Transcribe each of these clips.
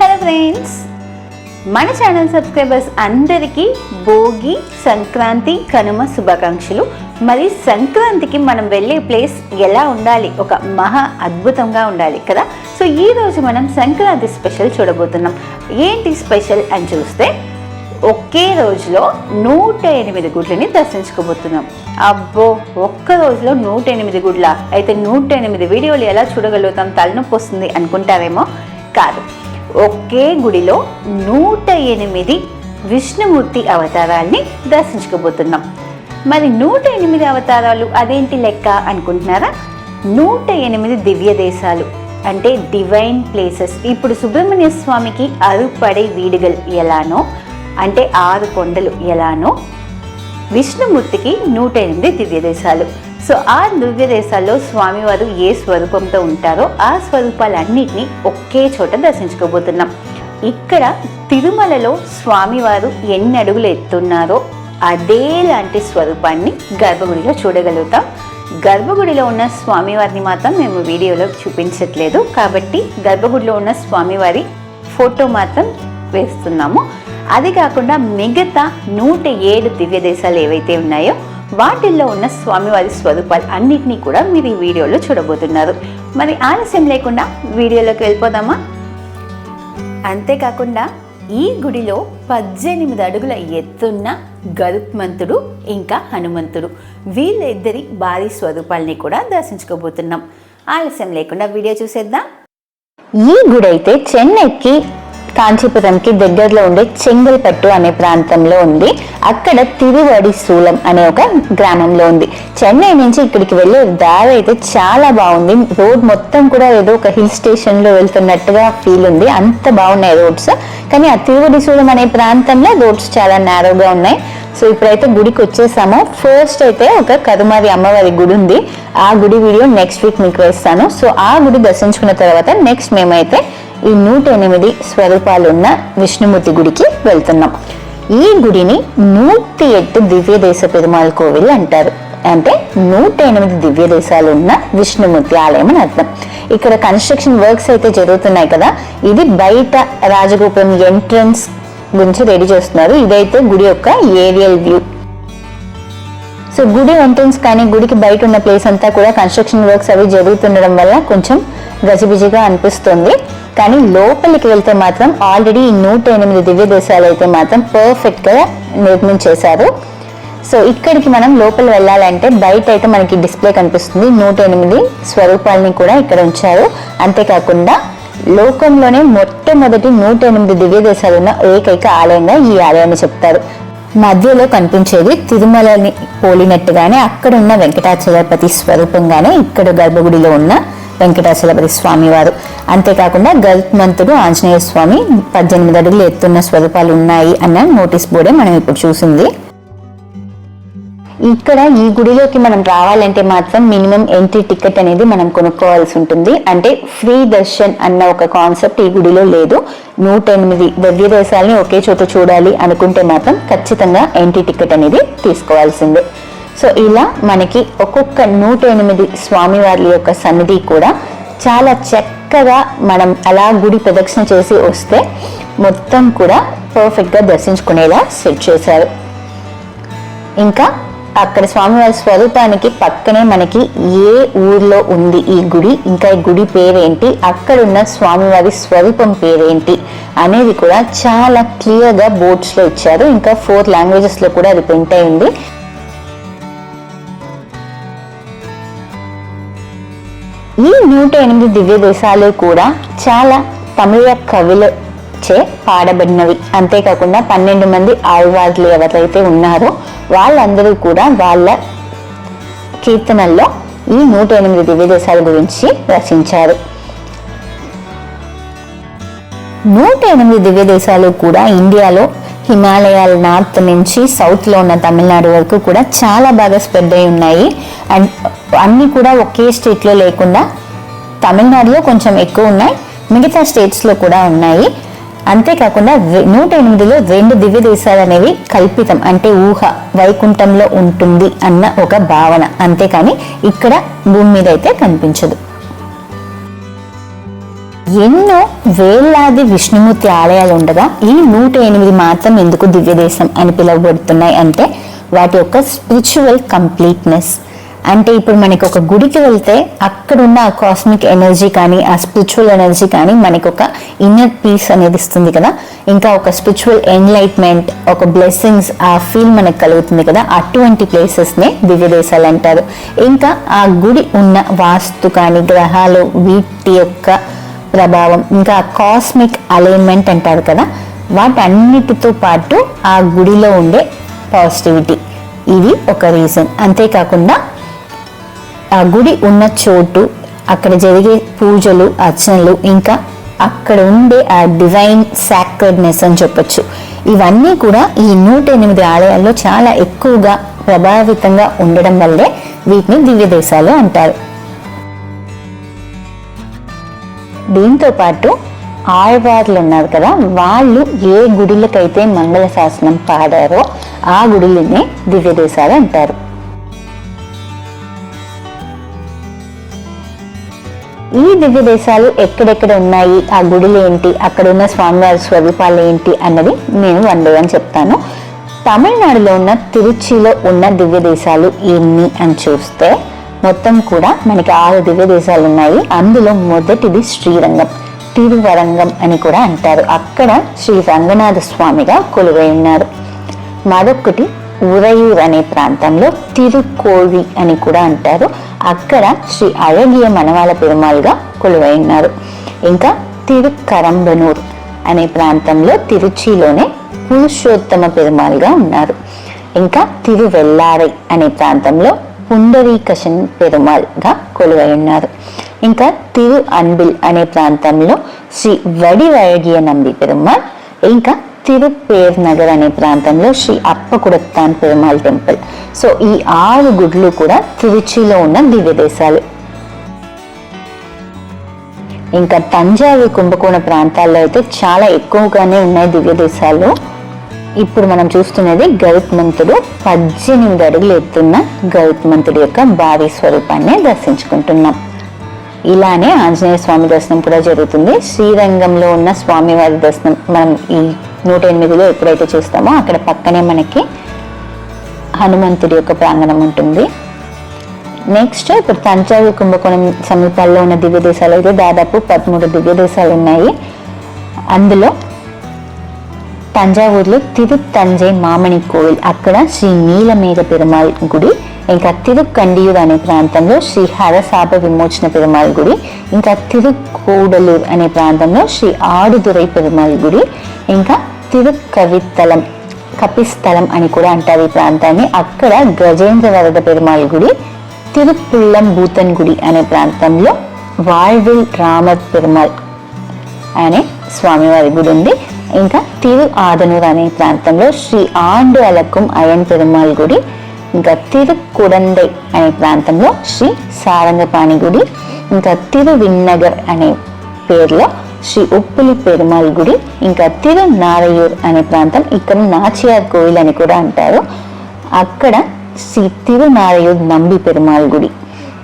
Hello friends మన channel subscribers అందరికీ భోగి సంక్రాంతి కనుమ శుభాకాంక్షలు. మరి సంక్రాంతికి మనం వెళ్ళే ప్లేస్ ఎలా ఉండాలి? ఒక మహా అద్భుతంగా ఉండాలి కదా? సో ఈ రోజు మనం సంక్రాంతి స్పెషల్ చూడబోతున్నాం. ఏంటి స్పెషల్ అని చూస్తే ఒకే రోజులో నూట ఎనిమిది గుడ్లని దర్శించుకోబోతున్నాం. అబ్బో ఒక్క రోజులో నూట ఎనిమిది గుడ్ల? అయితే నూట ఎనిమిది వీడియోలు ఎలా చూడగలుగుతాం? తలనొప్పి వస్తుంది అనుకుంటారేమో? కాదు. ఒకే గుడిలో నూట ఎనిమిది విష్ణుమూర్తి అవతారాల్ని దర్శించుకోబోతున్నాం. మరి నూట ఎనిమిది అవతారాలు అదేంటి లెక్క అనుకుంటున్నారా? నూట ఎనిమిది దివ్య దేశాలు అంటే డివైన్ ప్లేసెస్ ఇప్పుడు సుబ్రహ్మణ్య స్వామికి అరుపడే వీడుగలు ఎలానో అంటే ఆరు కొండలు ఎలానో విష్ణుమూర్తికి నూట ఎనిమిది దివ్య దేశాలు. సో ఆ దివ్య దేశాల్లో స్వామివారు ఏ స్వరూపంతో ఉంటారో ఆ స్వరూపాలన్నిటినీ ఒకే చోట దర్శించుకోబోతున్నాం. ఇక్కడ తిరుమలలో స్వామివారు ఎన్ని అడుగులు ఎత్తున్నారో అదే లాంటి స్వరూపాన్ని గర్భగుడిలో చూడగలుగుతాం. గర్భగుడిలో ఉన్న స్వామివారిని మాత్రం మేము వీడియోలో చూపించట్లేదు. కాబట్టి గర్భగుడిలో ఉన్న స్వామివారి ఫోటో మాత్రం వేస్తున్నాము. అది కాకుండా మిగతా నూట ఏడు దివ్య దేశాలు ఏవైతే ఉన్నాయో వాటిల్లో ఉన్న స్వామివారి స్వరూపాలు అన్నిటినీ కూడా మీరు ఈ వీడియోలో చూడబోతున్నారు. మరి ఆలస్యం లేకుండా వీడియోలోకి వెళ్ళిపోదామా? అంతేకాకుండా ఈ గుడిలో పద్దెనిమిది అడుగుల ఎత్తున్న గరుత్మంతుడు ఇంకా హనుమంతుడు. వీళ్ళిద్దరి భారీ స్వరూపాల్ని కూడా దర్శించుకోబోతున్నాం. ఆలస్యం లేకుండా వీడియో చూసేద్దాం. ఈ గుడి అయితే చెన్నైకి కాంచీపురంకి దగ్గరలో ఉండే చెంగల్పట్టు అనే ప్రాంతంలో ఉంది. అక్కడ తిరువడి సూలం అనే ఒక గ్రామంలో ఉంది. చెన్నై నుంచి ఇక్కడికి వెళ్ళే దారి అయితే చాలా బాగుంది. రోడ్ మొత్తం కూడా ఏదో ఒక హిల్ స్టేషన్లో వెళ్తున్నట్టుగా ఫీల్ ఉంది. అంత బాగున్నాయి రోడ్స్. కానీ ఆ తిరువడి సూలం అనే ప్రాంతంలో రోడ్స్ చాలా నేరోగా ఉన్నాయి. సో ఇప్పుడైతే గుడికి వచ్చేసాము. ఫస్ట్ అయితే ఒక కరుమారి అమ్మవారి గుడి ఉంది. ఆ గుడి వీడియో నెక్స్ట్ వీక్ మీకు వేస్తాను. సో ఆ గుడి దర్శించుకున్న తర్వాత నెక్స్ట్ మేమైతే ఈ నూట ఎనిమిది స్వరూపాలు ఉన్న విష్ణుమూర్తి గుడికి వెళ్తున్నాం. ఈ గుడిని నూటి ఎట్టు దివ్య దేశ పెరుమాళ్ కోవిల్ అంటారు. అంటే నూట ఎనిమిది దివ్య దేశాలు ఉన్న విష్ణుమూర్తి ఆలయం అని అర్థం. ఇక్కడ కన్స్ట్రక్షన్ వర్క్స్ అయితే జరుగుతున్నాయి కదా. ఇది బయట రాజగోపురం ఎంట్రన్స్ గురించి రెడీ చేస్తున్నారు. ఇదైతే గుడి యొక్క ఏరియల్ వ్యూ సో గుడి ఎంట్రన్స్ కానీ గుడికి బయట ఉన్న ప్లేస్ అంతా కూడా కన్స్ట్రక్షన్ వర్క్స్ అవి జరుగుతుండడం వల్ల కొంచెం గజిబిజిగా అనిపిస్తుంది. కానీ లోపలికి వెళ్తే మాత్రం ఆల్రెడీ ఈ నూట ఎనిమిది దివ్య దేశాలు అయితే మాత్రం పర్ఫెక్ట్గా నిర్మించేశారు. సో ఇక్కడికి మనం లోపల వెళ్ళాలంటే బయట అయితే మనకి డిస్ప్లే కనిపిస్తుంది. నూట ఎనిమిది స్వరూపాలని కూడా ఇక్కడ ఉంచారు. అంతేకాకుండా లోకంలోనే మొట్టమొదటి నూట ఎనిమిది దివ్య దేశాలు ఉన్న ఏకైక ఆలయంగా ఈ ఆలయాన్ని చెప్తారు. మధ్యలో కనిపించేది తిరుమలని పోలినట్టుగానే అక్కడ ఉన్న వెంకటాచలపతి స్వరూపంగానే ఇక్కడ గర్భగుడిలో ఉన్న వెంకటాచలపతి స్వామి వారు అంతేకాకుండా గరుత్మంతుడు ఆంజనేయ స్వామి పద్దెనిమిది అడుగులు ఎత్తున్న స్వరూపాలు ఉన్నాయి అన్న నోటీస్ బోర్డే మనం ఇప్పుడు చూసింది. ఇక్కడ ఈ గుడిలోకి మనం రావాలంటే మాత్రం మినిమం ఎంట్రీ టికెట్ అనేది మనం కొనుక్కోవాల్సి ఉంటుంది. అంటే ఫ్రీ దర్శన్ అన్న ఒక కాన్సెప్ట్ ఈ గుడిలో లేదు. నూట ఎనిమిది దివ్య దేశాలని ఒకే చోట చూడాలి అనుకుంటే మాత్రం ఖచ్చితంగా ఎంట్రీ టికెట్ అనేది తీసుకోవాల్సిందే. సో ఇలా మనకి ఒక్కొక్క నూట ఎనిమిది స్వామివారి యొక్క సన్నిధి కూడా చాలా చక్కగా మనం అలా గుడి ప్రదక్షిణ చేసి వస్తే మొత్తం కూడా పర్ఫెక్ట్గా దర్శించుకునేలా సెట్ చేశారు. ఇంకా అక్కడ స్వామివారి స్వరూపానికి పక్కనే మనకి ఏ ఊర్లో ఉంది ఈ గుడి ఇంకా ఈ గుడి పేరేంటి అక్కడున్న స్వామివారి స్వరూపం పేరేంటి అనేది కూడా చాలా క్లియర్గా బోర్డ్స్లో ఇచ్చారు. ఇంకా ఫోర్ లాంగ్వేజెస్లో కూడా అది ప్రింట్ అయింది. ఈ నూట ఎనిమిది దివ్య దేశాలు కూడా చాలా తమిళ కవులు చే పాడబడినవి. అంతేకాకుండా పన్నెండు మంది ఆళ్వార్లు ఎవరైతే ఉన్నారో వాళ్ళందరూ కూడా వాళ్ళ కీర్తనల్లో ఈ నూట ఎనిమిది దివ్య దేశాల గురించి రచించారు. నూట ఎనిమిది దివ్య దేశాలు కూడా ఇండియాలో హిమాలయాల నార్త్ నుంచి సౌత్లో ఉన్న తమిళనాడు వరకు కూడా చాలా బాగా స్ప్రెడ్ అయి ఉన్నాయి. అండ్ అన్నీ కూడా ఒకే స్టేట్లో లేకుండా తమిళనాడులో కొంచెం ఎక్కువ ఉన్నాయి. మిగతా స్టేట్స్లో కూడా ఉన్నాయి. అంతేకాకుండా నూట ఎనిమిదిలో రెండు దివ్య దేశాలు అనేవి కల్పితం అంటే ఊహ వైకుంఠంలో ఉంటుంది అన్న ఒక భావన. అంతేకాని ఇక్కడ భూమి మీద అయితే కనిపించదు. ఎన్నో వేలాది విష్ణుమూర్తి ఆలయాలు ఉండగా ఈ నూట ఎనిమిది మాత్రం ఎందుకు దివ్యదేశం అని పిలువబడుతున్నాయి అంటే వాటి యొక్క స్పిరిచువల్ కంప్లీట్నెస్ అంటే ఇప్పుడు మనకి ఒక గుడికి వెళ్తే అక్కడున్న ఆ కాస్మిక్ ఎనర్జీ కానీ ఆ స్పిరిచువల్ ఎనర్జీ కానీ మనకి ఒక ఇన్నర్ పీస్ అనేది ఇస్తుంది కదా. ఇంకా ఒక స్పిరిచువల్ ఎన్లైట్మెంట్ ఒక బ్లెస్సింగ్స్ ఆ ఫీల్ మనకు కలుగుతుంది కదా. అటువంటి ప్లేసెస్నే దివ్యదేశాలు అంటారు. ఇంకా ఆ గుడి ఉన్న వాస్తు కానీ గ్రహాలు వీటి యొక్క ప్రభావం ఇంకా కాస్మిక్ అలైన్మెంట్ అంటారు కదా వాటన్నిటితో పాటు ఆ గుడిలో ఉండే పాజిటివిటీ ఇది ఒక రీజన్ అంతేకాకుండా ఆ గుడి ఉన్న చోటు అక్కడ జరిగే పూజలు అర్చనలు ఇంకా అక్కడ ఉండే ఆ డివైన్ సాక్రెడ్నెస్ అని చెప్పొచ్చు. ఇవన్నీ కూడా ఈ నూట ఎనిమిది ఆలయాల్లో చాలా ఎక్కువగా ప్రభావితంగా ఉండడం వల్లే వీటిని దివ్య దేశాలు అంటారు. దీంతో పాటు ఆళ్వార్లు ఉన్నారు కదా వాళ్ళు ఏ గుడిలకైతే మంగళ శాసనం పాడారో ఆ గుడిలనే దివ్య దేశాలు అంటారు. ఈ దివ్య దేశాలు ఎక్కడెక్కడ ఉన్నాయి? ఆ గుడులు ఏంటి? అక్కడ ఉన్న స్వామివారి స్వరూపాలు ఏంటి? అన్నది నేను వన్ డే అని చెప్తాను. తమిళనాడులో ఉన్న తిరుచిలో ఉన్న దివ్య దేశాలు ఎన్ని అని చూస్తే మొత్తం కూడా మనకి ఆరు దివ్య దేశాలు ఉన్నాయి అందులో మొదటిది శ్రీరంగం తిరువరంగం అని కూడా అంటారు. అక్కడ శ్రీ రంగనాథ స్వామిగా కొలువై ఉన్నారు. మరొకటి ఉరయూర్ అనే ప్రాంతంలో తిరుకోవి అని కూడా అంటారు. అక్కడ శ్రీ అయోగ్య మనవాల పెరుమాల్గా కొలువై ఉన్నారు. ఇంకా తిరుకరంబనూర్ అనే ప్రాంతంలో తిరుచిలోనే పురుషోత్తమ పెరుమాల్గా ఉన్నారు. ఇంకా తిరువెల్లారై అనే ప్రాంతంలో పుండరీకషన్ పెరుమాల్గా కొలువై ఉన్నారు ఇంకా తిరు అన్బిల్ అనే ప్రాంతంలో శ్రీ వడివయగియ నంబి పెరుమాల్ ఇంకా తిరుపేర్ నగర్ అనే ప్రాంతంలో శ్రీ అప్పకుడత్తాన్ పెరుమాల్ టెంపుల్. సో ఈ ఆరు గుడ్లు కూడా తిరుచిలో ఉన్న దివ్య దేశాలు. ఇంకా తంజావూరు కుంభకోణ ప్రాంతాల్లో అయితే చాలా ఎక్కువగానే ఉన్నాయి దివ్య దేశాలు. ఇప్పుడు మనం చూస్తున్నది గరుత్మంతుడు పద్దెనిమిది అడుగులు ఎత్తున్న గరుత్మంతుడి యొక్క భారీ స్వరూపాన్ని దర్శించుకుంటున్నాం. ఇలానే ఆంజనేయ స్వామి దర్శనం కూడా జరుగుతుంది. శ్రీరంగంలో ఉన్న స్వామివారి దర్శనం మనం ఈ నూట ఎనిమిదిలో ఎప్పుడైతే చూస్తామో అక్కడ పక్కనే మనకి హనుమంతుడి యొక్క ప్రాంగణం ఉంటుంది. నెక్స్ట్ ఇప్పుడు తంజావూరు కుంభకోణం సమీపాల్లో ఉన్న దివ్య దేశాలు అయితే దాదాపు పదమూడు దివ్య దేశాలు ఉన్నాయి. అందులో తంజావూరులో తిరుత్తంజై మామణి కోవిల్ అక్కడ శ్రీ నీలమేఘ పెరుమాళ్ గుడి ఇంకా తిరుకండియూర్ అనే ప్రాంతంలో శ్రీ హరసాప విమోచన పెరుమాళ్ గుడి ఇంకా తిరుకూడలూర్ అనే ప్రాంతంలో శ్రీ ఆడుదురై పెరుమాళ్ గుడి ఇంకా తిరుకవిత్తలం కపిస్థలం అని కూడా అంటారు ఈ ప్రాంతాన్ని అక్కడ గజేంద్ర వరద పెరుమాళ్ గుడి తిరుపుల్లం భూతన్ గుడి అనే ప్రాంతంలో వాళ్విల్ రామ పెరుమాళ్ అనే స్వామివారి గుడి ఉంది ఇంకా తిరు ఆదనూర్ అనే ప్రాంతంలో శ్రీ ఆండు అలకుం అయన్ పెరుమాళ్ గుడి ఇంకా తిరు కుడండై అనే ప్రాంతంలో శ్రీ సారంగపాణి గుడి ఇంకా తిరు విన్నగర్ అనే పేరులో శ్రీ ఉప్పులి పెరుమాళ్ గుడి ఇంకా తిరు నారయూర్ అనే ప్రాంతం ఇక్కడ నాచియార్ కోవిల్ అని కూడా అంటారు. అక్కడ శ్రీ తిరునారయూర్ నంబి పెరుమాళ్ గుడి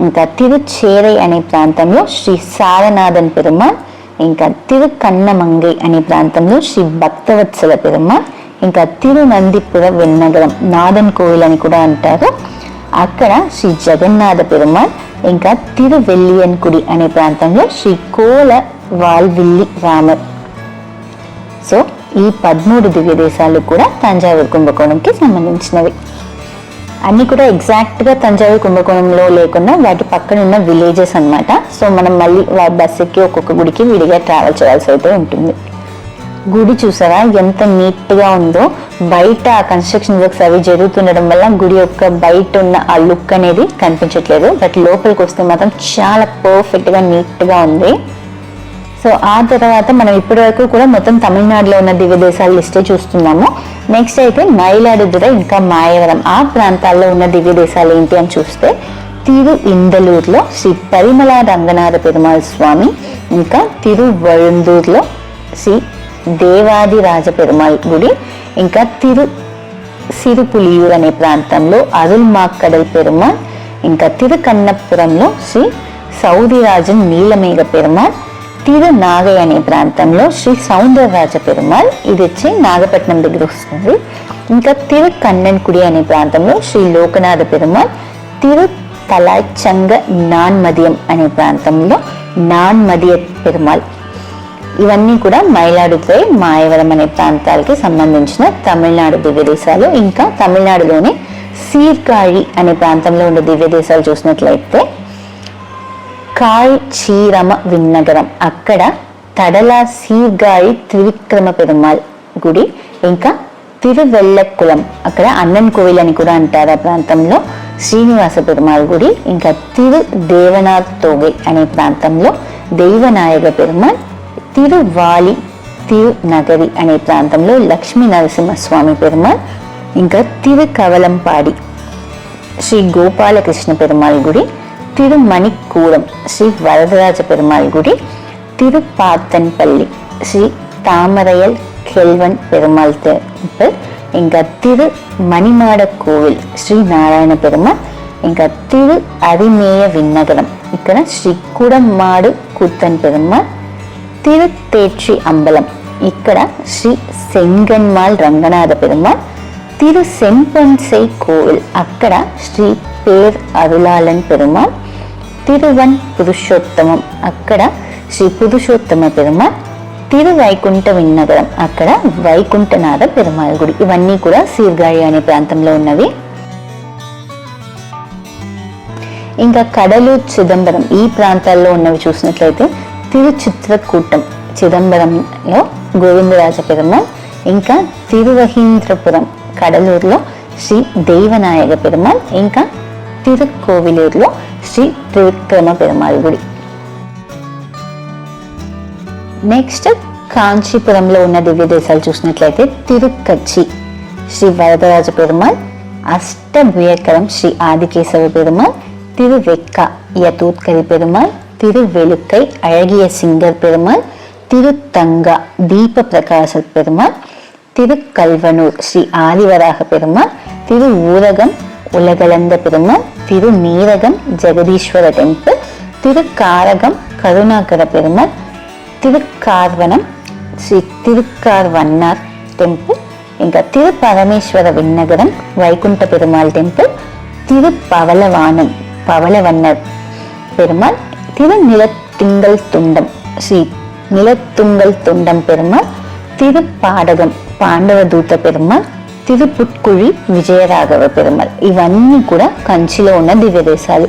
ఇంకా తిరుచేరై అనే ప్రాంతంలో శ్రీ సారనాథన్ పెరుమాళ్ ఇంకా తిరుకన్నమంగై అనే ప్రాంతంలో శ్రీ భక్తవత్సల పెరుమాళ్ ఇంకా తిరునందిపుర వెన్నగరం నాదన్ కోవిల్ అని కూడా అంటారు. అక్కడ శ్రీ జగన్నాథ పెరుమాళ్ ఇంకా తిరువెల్లియన్ కుడి అనే ప్రాంతంలో శ్రీ కోల వాల్విల్లి రామర్. సో ఈ పదమూడు దివ్య దేశాలు కూడా తంజావూరు కుంభకోణంకి సంబంధించినవి. అన్నీ కూడా ఎగ్జాక్ట్గా తంజావూరు కుంభకోణంలో లేకుండా వాటి పక్కన ఉన్న విలేజెస్ అనమాట సో మనం మళ్ళీ బస్ ఎక్కి ఒక్కొక్క గుడికి విడిగా ట్రావెల్ చేయాల్సి అయితే ఉంటుంది. గుడి చూసారా? ఎంత నీట్గా ఉందో. బయట ఆ కన్స్ట్రక్షన్ వర్క్స్ అవి జరుగుతుండడం వల్ల గుడి యొక్క బయట ఉన్న ఆ లుక్ అనేది కనిపించట్లేదు. బట్ లోపలికి వస్తే మాత్రం చాలా పర్ఫెక్ట్గా నీట్గా ఉంది. సో ఆ తర్వాత మనం ఇప్పటివరకు కూడా మొత్తం తమిళనాడులో ఉన్న దివ్యదేశాల లిస్టే చూస్తున్నాము. నెక్స్ట్ అయితే మైలాడుదుర ఇంకా మాయవరం. ఆ ప్రాంతాల్లో ఉన్న దివ్యదేశాలు ఏంటి అని చూస్తే తిరు ఇందలూరులో శ్రీ పరిమళ రంగనాథ పెరుమాళ స్వామి ఇంకా తిరువళందూరులో శ్రీ దేవాది రాజ పెరుమాళ్ గుడి ఇంకా తిరు సిరుపులియూర్ అనే ప్రాంతంలో అరుల్మాక్కడల్ పెరుమాళ్ ఇంకా తిరుకన్నపురంలో శ్రీ సౌదిరాజన్ నీలమేఘ పెరుమాళ్ తిరునాగై అనే ప్రాంతంలో శ్రీ సౌందరరాజ పెరుమాల్ ఇది వచ్చి నాగపట్నం దగ్గర వస్తుంది. ఇంకా తిరు కన్నన్కుడి అనే ప్రాంతంలో శ్రీ లోకనాథ పెరుమాల్ తిరు తలాచంగ నాన్మదియం అనే ప్రాంతంలో నాన్మదియ పెరుమాల్ ఇవన్నీ కూడా మైలాడుతురై మాయవరం అనే ప్రాంతాలకి సంబంధించిన తమిళనాడు దివ్యదేశాలు ఇంకా తమిళనాడులోని సీర్కాళి అనే ప్రాంతంలో ఉండే దివ్యదేశాలు చూసినట్లయితే కాయ్ చీరమ విన్నగరం. అక్కడ తడల సీగాయి త్రివిక్రమ పెరుమాల్ గుడి ఇంకా తిరువెల్లకులం. అక్కడ అన్నన్ కోవిల్ అని కూడా అంటారు ఆ ప్రాంతంలో. శ్రీనివాస పెరుమాల్ గుడి ఇంకా తిరు దేవనాథ్ తోగై అనే ప్రాంతంలో. దైవనాయక పెరుమాల్ తిరువాలి తిరునగరి అనే ప్రాంతంలో. లక్ష్మీ నరసింహస్వామి పెరుమాల్ ఇంకా తిరుకవలంపాడి. శ్రీ గోపాలకృష్ణ పెరుమాళ్ గుడి తిరుమణిక్కూడం శ్రీ వరదరాజ పెరుమాళ్ గుడి తిరుపాతన్పల్లి శ్రీ తామరయల్ కెల్వన్ పెరుమాళ్ టెంపుల్ ఇంకా తిరు మణిమాడ కోవిల్ శ్రీ నారాయణ పెరుమాళ్ ఇంకా తిరు అరిమేయ విన్నగరం ఇక్కడ శ్రీ కుడమ్మాడు కూత్తన్ పెరుమాళ్ తిరుతేట్రి అంబలం ఇక్కడ శ్రీ సెంగన్మాల్ రంగనాథ పెరుమాళ్ తిరు సెంపన్సై కోవిల్ అక్కడ శ్రీ పేర్ అరుళాలన్ పెరుమాళ్ తిరువన్ పురుషోత్తమం. అక్కడ శ్రీ పురుషోత్తమ పెరుమాళ్ తిరు వైకుంఠ విన్నగరం అక్కడ వైకుంఠనాథ పెరుమాళ్ గుడి. ఇవన్నీ కూడా సీర్గాళి అనే ప్రాంతంలో ఉన్నవి. ఇంకా కడలు చిదంబరం. ఈ ప్రాంతాల్లో ఉన్నవి చూసినట్లయితే తిరుచిత్రకూటం చిదంబరంలో గోవిందరాజ పెరుమాళ్ ఇంకా తిరువహీంద్రపురం కడలూరులో శ్రీ దేవనాయక పెరుమాళ్ ఇంకా తిరుకోవిలూరులో శ్రీ త్రివిక్రమ పెరుమాళ్ గుడి నెక్స్ట్ కాంచీపురంలో ఉన్న దివ్య దేశాలు చూసినట్లయితే తిరుక్కచ్చి శ్రీ వరదరాజ పెరుమాళ్ అష్టభుయకరం శ్రీ ఆదికేశవ పెరుమాళ్ తిరువెక్క యతూత్కరి పెరుమాళ్ திருவெளுக்கை அழகிய సింగర్ పెరుమాల్ తిరుతంగ దీప ప్రకాశ பெருமாள் తిరుకల్వనూర్ శ్రీ ఆదివరాహ పెరుమాల్ తిరు ఊరగం உலகளந்த பெருமாள் திரு நீரகம் ஜெகதீஸ்வர டெம்பிள் திருக்காரகம் கருணாகர பெருமாள் திருக்கார்வனம் శ్రీ తిరుక్కార్వన్నార్ టెంపుల్ ఇంకా తిరుపరమేశ్వర విన్నగరం వైకుంఠ పెరుమాళ్ టెంపుల్ తిరుపవలవానం పవలవన్నర్ పెరుమాళ్ తిరు నిలతింగల్ తుండం శ్రీ నిలతుంగల్ తుండం పెరుమాళ్ తిరుపాడగం పాండవ దూత పెరుమాళ్ తిరుపుట్కుళి విజయరాఘవ పెరుమల్. ఇవన్నీ కూడా కంచిలో ఉన్న దివ్య దేశాలు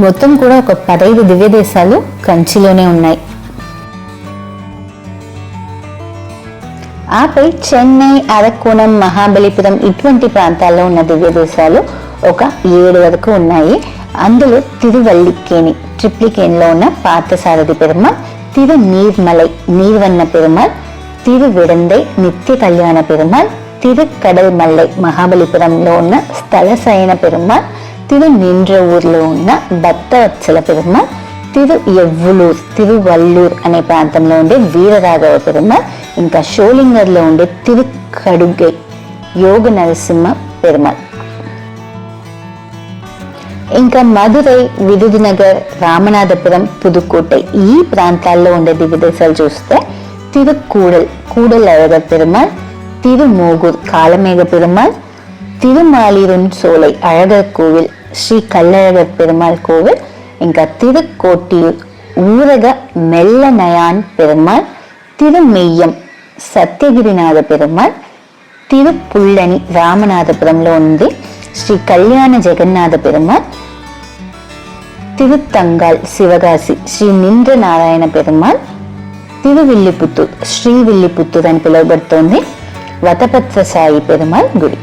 మొత్తం కూడా ఒక పదైదు దివ్య దేశాలు కంచిలోనే ఉన్నాయి. ఆపై చెన్నై అరకోణం మహాబలిపురం ఇటువంటి ప్రాంతాల్లో ఉన్న దివ్య దేశాలు ఒక ఏడు వరకు ఉన్నాయి. అందులో తిరువల్లికేని ట్రిప్లికేన్లో ఉన్న పార్థసారథి పెరుమాళ్ తిరు నీర్మలై నీర్వన్న పెరుమాళ్ తిరు విడందై నిత్య కళ్యాణ పెరుమాళ్ తిరు కడల్ మహాబలిపురంలో ఉన్న స్థలసైన పెరుమాళ్ తిరు నిండ్ర ఊర్లో ఉన్న భక్తవత్సల పెరుమాళ్ తిరు ఎవ్వులూర్ తిరువల్లూర్ అనే ప్రాంతంలో ఉండే వీరరాఘవ పెరుమాళ్ ఇంకా షోలింగర్లో ఉండే తిరుకడుగై యోగ నరసింహ పెరుమాళ్ ఇంకా మదురై విరుదునగర్ రామనాథపురం పుదుకోటై ఈ ప్రాంతాల్లో ఉండే దివ్యదేశాలు చూస్తే திருக்கூடல் கூடல் அழக பெருமாள் திருமூகூர் காலமேக பெருமாள் திருமாலிருன் சோலை அழகர் கோவில் ஸ்ரீ கல்லழகர் பெருமாள் கோவில் இங்கே திருக்கோட்டியூர் ஊரக மெல்ல நயான் பெருமாள் திருமெய்யம் சத்தியகிரிநாத பெருமாள் திருப்புள்ளனி ராமநாதபுரம்ல உண்டு ஸ்ரீ கல்யாண ஜெகநாத பெருமாள் திருத்தங்கால் சிவகாசி ஸ்ரீ நின்ற நாராயண பெருமாள் తిరువిల్లిపుత్తూర్ శ్రీ విల్లిపుత్తూర్ అని పిలువబడుతోంది వతపత్ర సాయి పెరుమాల్ గుడి.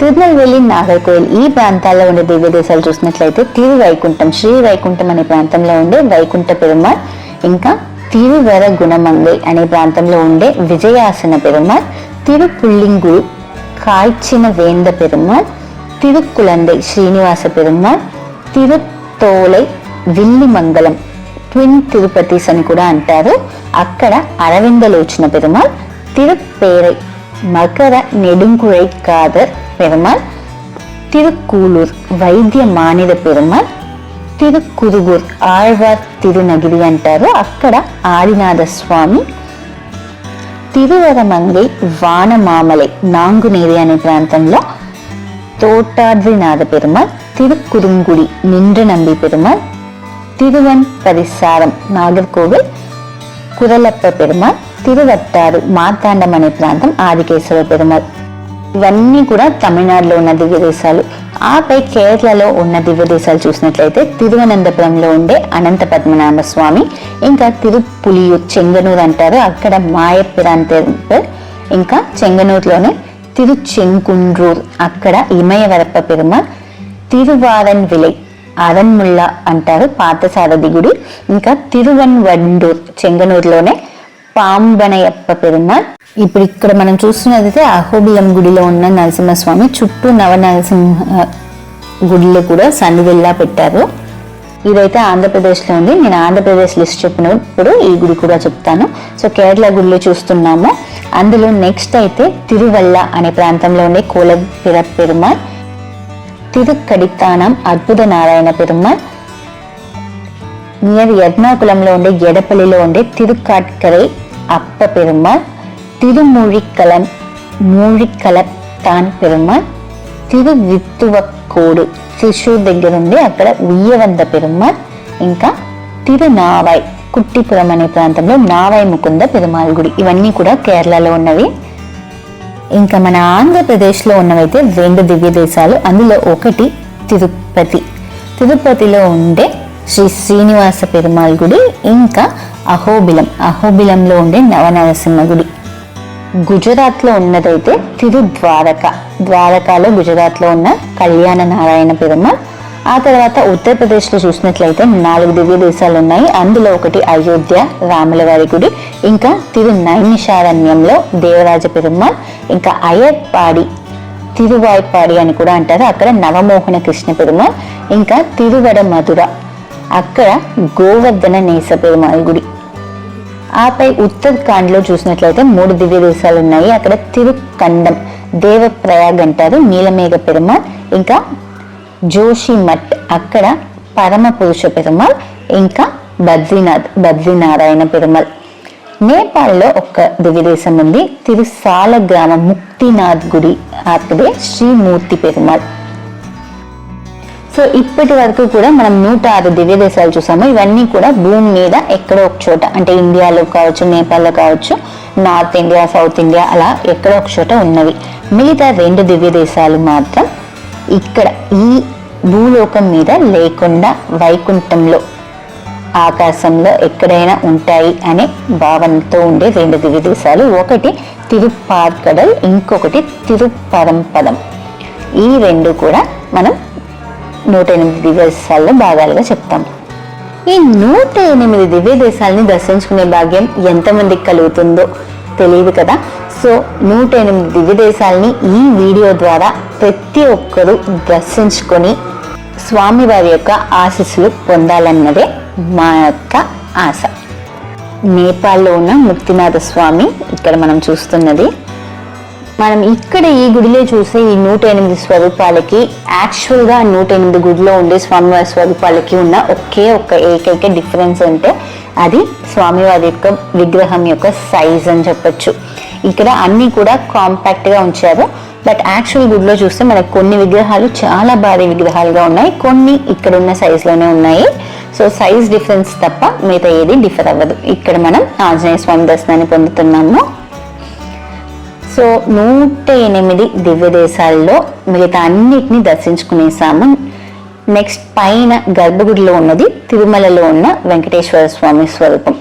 తిరునల్వేలి నాగర్కోయిల్ ఈ ప్రాంతాల్లో ఉండే దివ్య దేశాలు చూసినట్లయితే తిరు వైకుంఠం శ్రీ వైకుంఠం అనే ప్రాంతంలో ఉండే వైకుంఠ పెరుమాల్ ఇంకా తిరువర గుణమంగై అనే ప్రాంతంలో ఉండే విజయాసన పెరుమాల్ తిరుపుల్లింగుడు కాల్చిన వేంద పెరుమాల్ తిరుక్కులందై శ్రీనివాస పెరుమాల్ తిరుతోలై విల్లిమంగళం ట్విన్ తిరుపతిస్ అని కూడా అంటారు. అక్కడ అరవిందలోచన పెరుమాల్ తిరుపేరై మకర నెడుంకురై కాదర్ பெருமாள் திருக்கூலூர் వైద్య మానిద పెరుమాల్ తిరుకురుగుర్ ఆళ్వార్ తిరునగిరి అంటారు. అక్కడ ఆదినాథ స్వామి తిరువరమంగి వానమామలై నాంగునేరి అనే ప్రాంతంలో తోటాద్రినాథ పెరుమాల్ తిరుకురుంగుడి నిండు నంబి పెరుమాల్ திருவன் పరిసారం நாகர்கோவில் కురలప్ప பெருமாள் తిరువట్టారు మార్తాండం అనే ప్రాంతం ఆదికేశవ పెరుమాள் ఇవన్నీ కూడా తమిళనాడులో ఉన్న దివ్య దేశాలు ఆపై కేరళలో ఉన్న దివ్య దేశాలు చూసినట్లయితే తిరువనంతపురంలో ఉండే అనంత పద్మనాభ స్వామి ఇంకా తిరుపులియూర్ చెంగనూరు అంటారు అక్కడ మాయపిరాన్ ఇంకా చెంగనూరులోనే తిరుచెంకుండ్రూర్ అక్కడ ఇమయవరప్ప పెరుమ తిరువారన్ విలై అరన్ముళ్ళ అంటారు పార్థసారథి గుడి. ఇంకా తిరువన్వండూర్ చెంగనూరులోనే పాంబనయప్ప పెరుమాள் ఇప్పుడు ఇక్కడ మనం చూస్తున్నదైతే అహోబిలం గుడిలో ఉన్న నరసింహస్వామి. చుట్టూ నవ నరసింహ గుడిలో కూడా సన్నిధిల్లా పెట్టారు. ఇదైతే ఆంధ్రప్రదేశ్లో ఉంది. నేను ఆంధ్రప్రదేశ్ లిస్ట్ చెప్పినప్పుడు ఈ గుడి కూడా చెప్తాను. సో కేరళ గుడిలో చూస్తున్నాము. అందులో నెక్స్ట్ అయితే తిరువల్ల అనే ప్రాంతంలో ఉండే కోలపిర పెరుమాల్ తిరుక్కడిత్తానం అద్భుత నారాయణ పెరుమాళ్ నియర్ ఎర్నాకుళంలో ఉండే ఎడపల్లిలో ఉండే తిరుకాట్కరే அப்ப பெருமாள் திருமூழிக்களம் మూళికలతాన్ పెరుమాళ్ తిరు విత్తువకోడు త్రిశూర్ దగ్గర ఉండి అక్కడ ఉయ్యవంద పెరుమాళ్ ఇంకా తిరునావాయ్ కుట్టిపురం అనే ప్రాంతంలో నావాయ్ ముకుంద పెరుమాళ్ గుడి ఇవన్నీ కూడా కేరళలో ఉన్నవి ఇంకా మన ఆంధ్రప్రదేశ్లో ఉన్నవైతే రెండు దివ్య దేశాలు అందులో ఒకటి తిరుపతి. తిరుపతిలో ఉండే శ్రీ శ్రీనివాస పెరుమాళ్ గుడి ఇంకా అహోబిలం. అహోబిలంలో ఉండే నవనరసింహ గుడి. గుజరాత్లో ఉన్నదైతే తిరు ద్వారక ద్వారకాలో గుజరాత్లో ఉన్న కళ్యాణ నారాయణ పెరుమాళ్. ఆ తర్వాత ఉత్తరప్రదేశ్లో చూసినట్లయితే నాలుగు దివ్య దేశాలు ఉన్నాయి అందులో ఒకటి అయోధ్య రాములవారి గుడి ఇంకా తిరు నైమిషారణ్యంలో దేవరాజ పెరుమాళ్ ఇంకా అయ్యప్పాడి తిరువాయిపాడి అని కూడా అంటారు. అక్కడ నవమోహన కృష్ణ పెరుమాళ్ ఇంకా తిరువడ మధుర అక్కడ గోవర్ధన నేస పెరుమాళ్ గుడి. ఆపై ఉత్తరాఖండ్లో చూసినట్లయితే మూడు దివ్య దేశాలు ఉన్నాయి అక్కడ తిరుకండం దేవప్రయాగ్ అంటారు నీలమేఘ పెరుమాళ్ ఇంకా జోషిమఠ్. అక్కడ పరమ పురుష ఇంకా బద్రీనాథ్ బద్రీనారాయణ పెరుమల్ నేపాల్లో ఒక దివ్యదేశం ఉంది తిరుసాల గ్రామ ముక్తినాథ్ గుడి అక్కడే శ్రీమూర్తి పెరుమాళ్. సో ఇప్పటి వరకు కూడా మనం నూట ఆరు దివ్య దేశాలు చూసాము. ఇవన్నీ కూడా భూమి మీద ఎక్కడో ఒక చోట అంటే ఇండియాలో కావచ్చు నేపాల్లో కావచ్చు నార్త్ ఇండియా సౌత్ ఇండియా అలా ఎక్కడో ఒక చోట ఉన్నవి. మిగతా రెండు దివ్య దేశాలు మాత్రం ఇక్కడ ఈ భూలోకం మీద లేకుండా వైకుంఠంలో ఆకాశంలో ఎక్కడైనా ఉంటాయి అనే భావనతో ఉండే రెండు దివ్య దేశాలు ఒకటి తిరుపార్కడల్ ఇంకొకటి తిరుపరంపదం. ఈ రెండు కూడా మనం నూట ఎనిమిది దివ్యదేశాల్లో భాగాలుగా చెప్తాం. ఈ నూట ఎనిమిది దివ్యదేశాలని దర్శించుకునే భాగ్యం ఎంతమందికి కలుగుతుందో తెలియదు కదా. సో నూట ఎనిమిది దివ్య దేశాలని ఈ వీడియో ద్వారా ప్రతి ఒక్కరూ దర్శించుకొని స్వామివారి యొక్క ఆశీస్సులు పొందాలన్నదే మా యొక్క ఆశ. నేపాల్లో ఉన్న ముక్తినాథ స్వామి ఇక్కడ మనం చూస్తున్నది. మనం ఇక్కడ ఈ గుడిలో చూసే ఈ నూట ఎనిమిది స్వరూపాలకి యాక్చువల్గా నూట ఎనిమిది గుడిలో ఉండే స్వామివారి స్వరూపాలకి ఉన్న ఒకే ఒక్క ఏకైక డిఫరెన్స్ అంటే అది స్వామివారి యొక్క విగ్రహం యొక్క సైజ్ అని చెప్పొచ్చు. ఇక్కడ అన్నీ కూడా కాంపాక్ట్గా ఉంచారు. బట్ యాక్చువల్ గుడిలో చూస్తే మనకు కొన్ని విగ్రహాలు చాలా భారీ విగ్రహాలుగా ఉన్నాయి. కొన్ని ఇక్కడ ఉన్న సైజులోనే ఉన్నాయి. సో సైజ్ డిఫరెన్స్ తప్ప మిగతా ఏది డిఫర్ అవ్వదు. ఇక్కడ మనం ఆంజనేయ స్వామి దర్శనాన్ని పొందుతున్నాము. సో నూట ఎనిమిది దివ్య దేశాల్లో మిగతా అన్నిటిని దర్శించుకునేసాము నెక్స్ట్ పైన గర్భగుడిలో ఉన్నది తిరుమలలో ఉన్న వెంకటేశ్వర స్వామి స్వరూపం.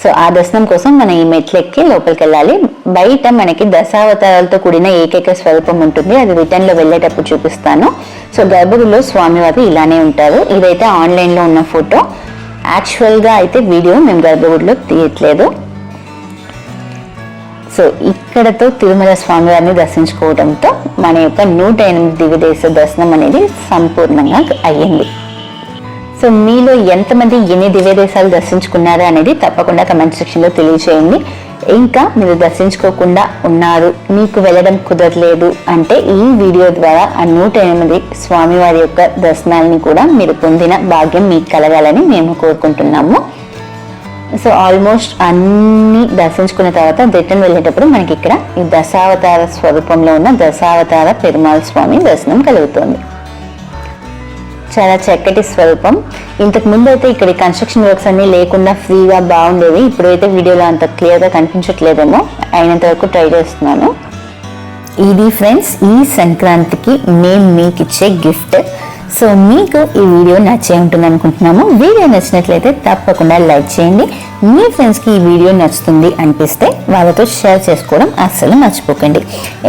సో ఆ దర్శనం కోసం మనం ఈ మెట్లెక్కి లోపలికి వెళ్ళాలి బయట మనకి దశావతారాలతో కూడిన ఏకైక స్వరూపం ఉంటుంది. అది రిటర్న్లో వెళ్ళేటప్పుడు చూపిస్తాను. సో గర్భగుడిలో స్వామివారు ఇలానే ఉంటారు. ఇదైతే ఆన్లైన్లో ఉన్న ఫోటో యాక్చువల్గా అయితే వీడియో మేము గర్భగుడిలో తీయట్లేదు. సో ఇక్కడతో తిరుమల స్వామివారిని దర్శించుకోవడంతో మన యొక్క నూట ఎనిమిది దివిదేశ దర్శనం అనేది సంపూర్ణంగా అయ్యింది. సో మీలో ఎంతమంది ఎన్ని దివ్యదేశాలు దర్శించుకున్నారు అనేది తప్పకుండా కమెంట్ సెక్షన్లో తెలియచేయండి. ఇంకా మీరు దర్శించుకోకుండా ఉన్నారు మీకు వెళ్ళడం కుదరలేదు అంటే ఈ వీడియో ద్వారా ఆ నూట ఎనిమిది స్వామివారి యొక్క దర్శనాలని కూడా మీరు పొందిన భాగ్యం మీకు కలగాలని మేము కోరుకుంటున్నాము. సో ఆల్మోస్ట్ అన్నీ దర్శించుకున్న తర్వాత రిటర్న్ వెళ్ళేటప్పుడు మనకి ఇక్కడ ఈ దశావతార స్వరూపంలో ఉన్న దశావతార పెరుమాళ స్వామి దర్శనం కలుగుతుంది. చాలా చక్కటి స్వరూపం. ఇంతకు ముందు అయితే ఇక్కడ కన్స్ట్రక్షన్ వర్క్స్ అన్నీ లేకుండా ఫ్రీగా బాగుండేవి. ఇప్పుడైతే వీడియోలో అంత క్లియర్గా కనిపించట్లేదేమో. అయినంత వరకు ట్రై చేస్తున్నాను. ఇది ఫ్రెండ్స్ ఈ సంక్రాంతికి మేము మీకు ఇచ్చే గిఫ్ట్ సో మీకు ఈ వీడియో నచ్చే ఉంటుంది అనుకుంటున్నాము. వీడియో నచ్చినట్లయితే తప్పకుండా లైక్ చేయండి. మీ ఫ్రెండ్స్కి ఈ వీడియో నచ్చుతుంది అనిపిస్తే వాళ్ళతో షేర్ చేసుకోవడం అస్సలు మర్చిపోకండి.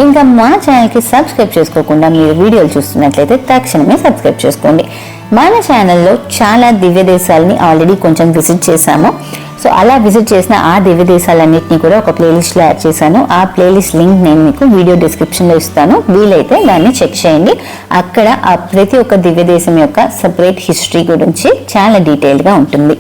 ఇంకా మా ఛానల్కి సబ్స్క్రైబ్ చేసుకోకుండా మీరు వీడియోలు చూస్తున్నట్లయితే తక్షణమే సబ్స్క్రైబ్ చేసుకోండి. మన ఛానల్లో చాలా దివ్య దేశాలని ఆల్రెడీ కొంచెం విజిట్ చేశాము. సో అలా విజిట్ చేసిన ఆ దివ్యదేశాలన్నింటినీ కూడా ఒక ప్లేలిస్ట్లో యాడ్ చేశాను. ఆ ప్లేలిస్ట్ లింక్ నేను మీకు వీడియో డిస్క్రిప్షన్లో ఇస్తాను. వీలైతే దాన్ని చెక్ చేయండి. అక్కడ ఆ ప్రతి ఒక్క దివ్య దేశం యొక్క సపరేట్ హిస్టరీ గురించి చాలా డీటెయిల్గా ఉంటుంది.